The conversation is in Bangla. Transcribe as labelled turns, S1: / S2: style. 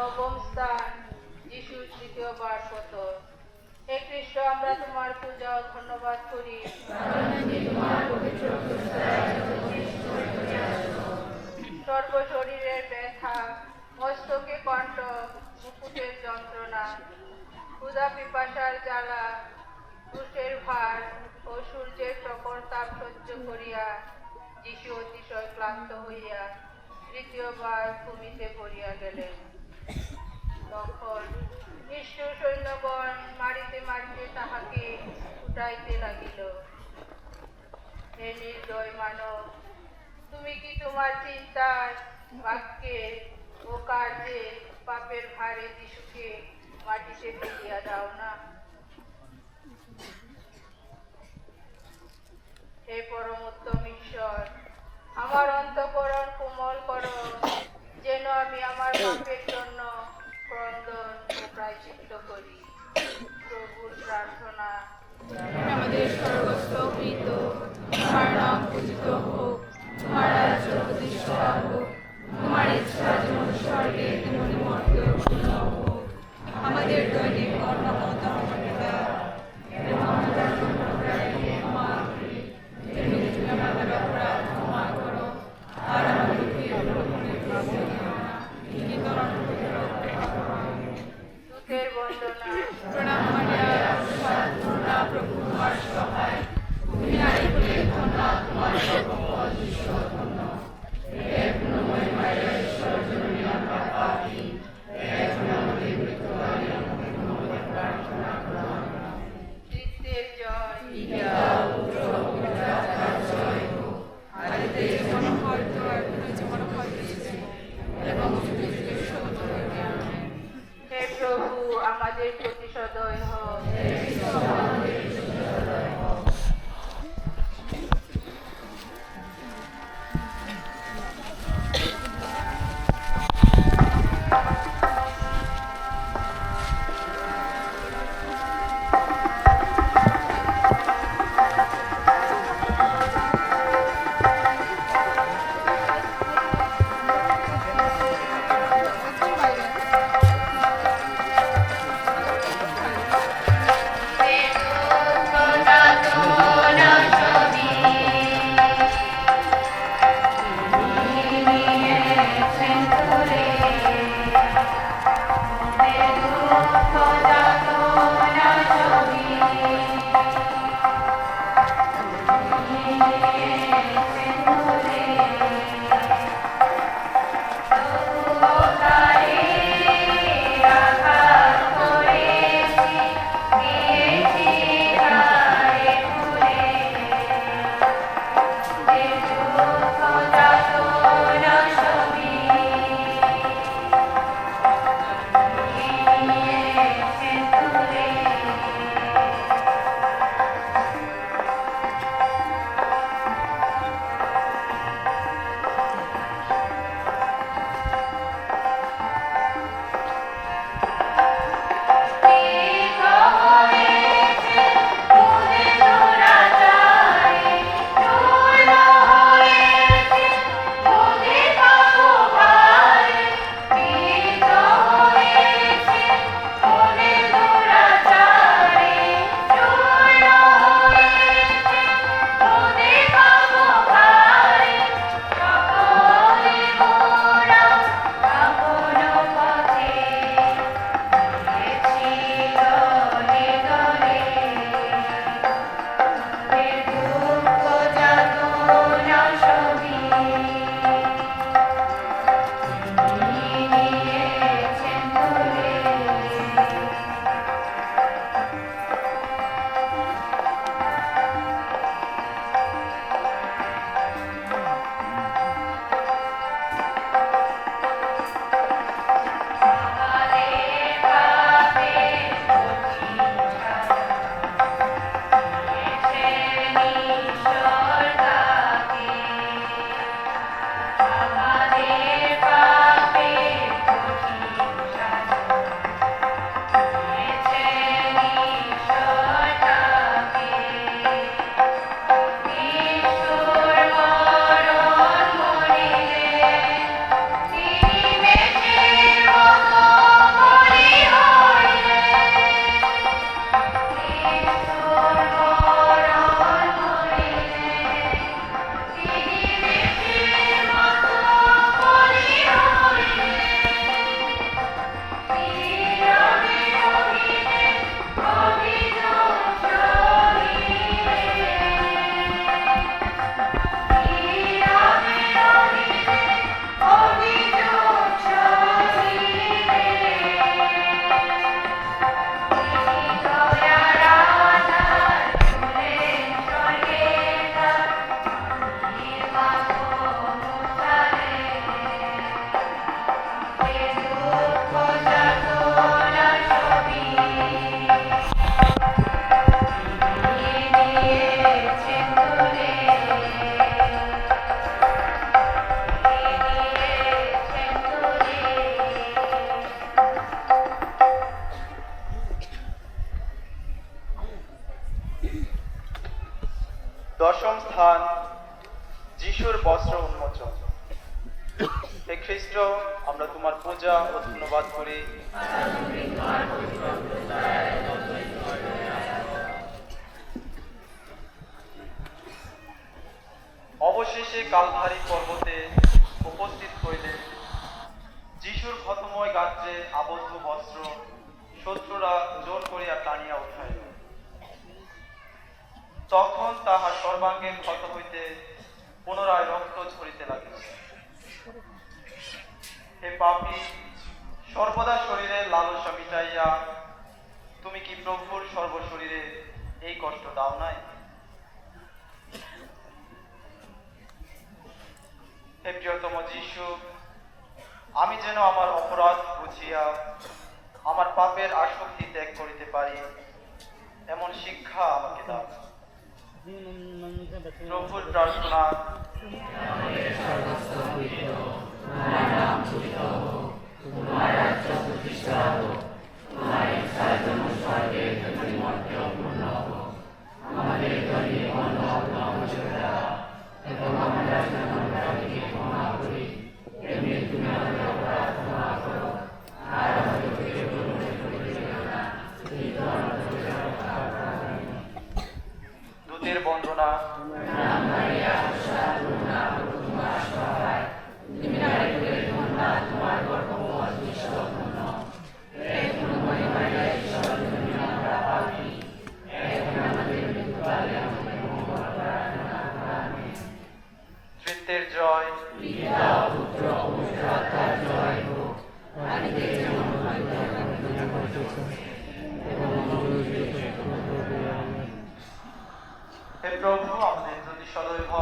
S1: নবম স্থান যিশু তৃতীয়বার পতন হে কৃষ্ণ আমরা তোমার পূজা ধন্যবাদ করি। সর্ব শরীরের ব্যথা, মস্তকে কণ্ঠ, মুকুটের যন্ত্রণা, ক্ষুধা পিপাসার জ্বালা দুষের ভার ও সূর্যের প্রখর তাপ সহ্য করিয়া যিশু অতিশয় ক্লান্ত হইয়া তৃতীয়বার ভূমিতে পড়িয়া গেলেন। তখন নিষ্ঠুর সৈন্যগণ মারিতে মারিতে তাহাকে উঠাইতে লাগিল। হে নির্দয় মানব, তুমি কি তোমার চিন্তার বাক্যে ও কার্যে পাপের ভারে যিশুকে মাটিতে ফেলিয়া দাও না?
S2: খ্রিস্ট আমরা তোমার পূজা ও ধন্যবাদ করি। অবশেষে কালধারী পর্বতে উপস্থিত হইলে যিশুর ক্ষতময় গাত্রে আবদ্ধ বস্ত্র শত্রুরা জোর করিয়া টানিয়া উঠাইল। তখন তাহার সর্বাঙ্গের ক্ষত হইতে পুনরায় রক্ত ঝরিতে লাগিল। হে পাপী, সর্বদা শরীরের লালসা মিটাইয়া তুমি কি প্রভুর সর্বশরীরে এই কষ্ট দাও নাই? হে প্রিয়তম যিশু, আমি যেন আমার অপরাধ বুঝিয়া আমার পাপের আসক্তি ত্যাগ করিতে পারি, এমন শিক্ষা আমাকে দাও। প্রভুর প্রার্থনা। দূতের 你不对你你晓得有好